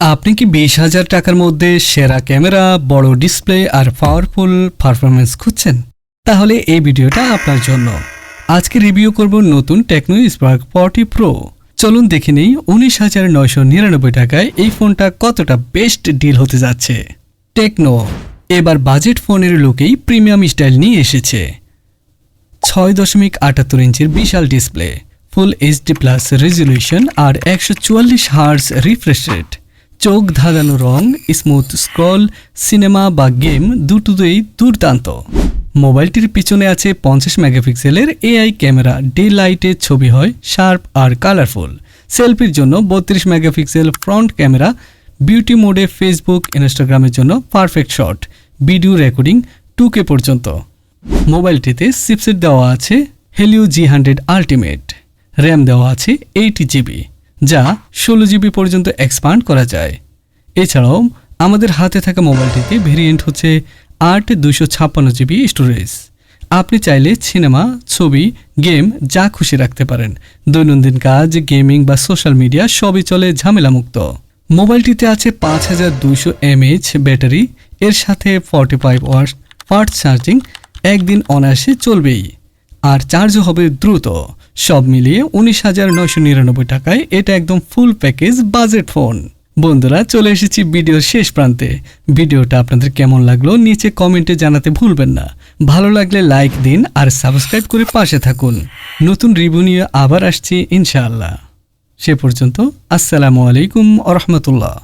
আপনি কি বিশ হাজার টাকার মধ্যে সেরা ক্যামেরা, বড় ডিসপ্লে আর পাওয়ারফুল পারফরমেন্স খুঁজছেন? তাহলে এই ভিডিওটা আপনার জন্য। আজকে রিভিউ করব নতুন টেকনো স্পার্ক ফর্টি প্রো চলুন দেখে নেই উনিশ হাজার নয়শো নিরানব্বই টাকায় এই ফোনটা কতটা বেস্ট ডিল হতে যাচ্ছে। টেকনো এবার বাজেট ফোনের লোকেই প্রিমিয়াম স্টাইল নিয়ে এসেছে। ছয় দশমিক আটাত্তর ইঞ্চির বিশাল display full HD plus resolution আর একশো চুয়াল্লিশ হার্স রিফ্রেশ রেট চোখ ধাঁধানো রং স্মুথ স্ক্রল সিনেমা বা গেম দুটোতেই দুর্দান্ত। মোবাইলটির পিছনে আছে পঞ্চাশ মেগাপিক্সেলের এআই ক্যামেরা ডে লাইটে ছবি হয় শার্প আর কালারফুল সেলফির জন্য বত্রিশ মেগাপিক্সেল ফ্রন্ট ক্যামেরা বিউটি মোডে ফেসবুক ইনস্টাগ্রামের জন্য perfect shot video recording two K পর্যন্ত। মোবাইলটিতে সিপসেট দেওয়া আছে Helio G hundred ultimate RAM দেওয়া আছে এইট জিবি যা ষোলো জিবি পর্যন্ত এক্সপান্ড করা যায়। এছাড়াও আমাদের হাতে থাকা মোবাইলটিতে ভেরিয়েন্ট হচ্ছে আট দুশো ছাপ্পান্ন জিবি স্টোরেজ আপনি চাইলে সিনেমা ছবি গেম যা খুশি রাখতে পারেন। দৈনন্দিন কাজ গেমিং বা সোশ্যাল মিডিয়া সবই চলে ঝামেলামুক্ত। মোবাইলটিতে আছে পাঁচ হাজার দুইশো এমএইচ ব্যাটারি, এর সাথে forty five watts fast charging একদিন অনায়াসে চলবেই। আর চার্জও হবে দ্রুত। সব মিলিয়ে উনিশ হাজার নয়শো নিরানব্বই টাকায় এটা একদম ফুল প্যাকেজ বাজেট ফোন বন্ধুরা, চলে এসেছি ভিডিওর শেষ প্রান্তে। ভিডিওটা আপনাদের কেমন লাগল নিচে কমেন্টে জানাতে ভুলবেন না। ভালো লাগলে লাইক দিন আর সাবস্ক্রাইব করে পাশে থাকুন। নতুন রিভিউ নিয়ে আবার আসছি ইনশাআল্লাহ। সে পর্যন্ত আসসালামু আলাইকুম আ রহমতুল্লাহ।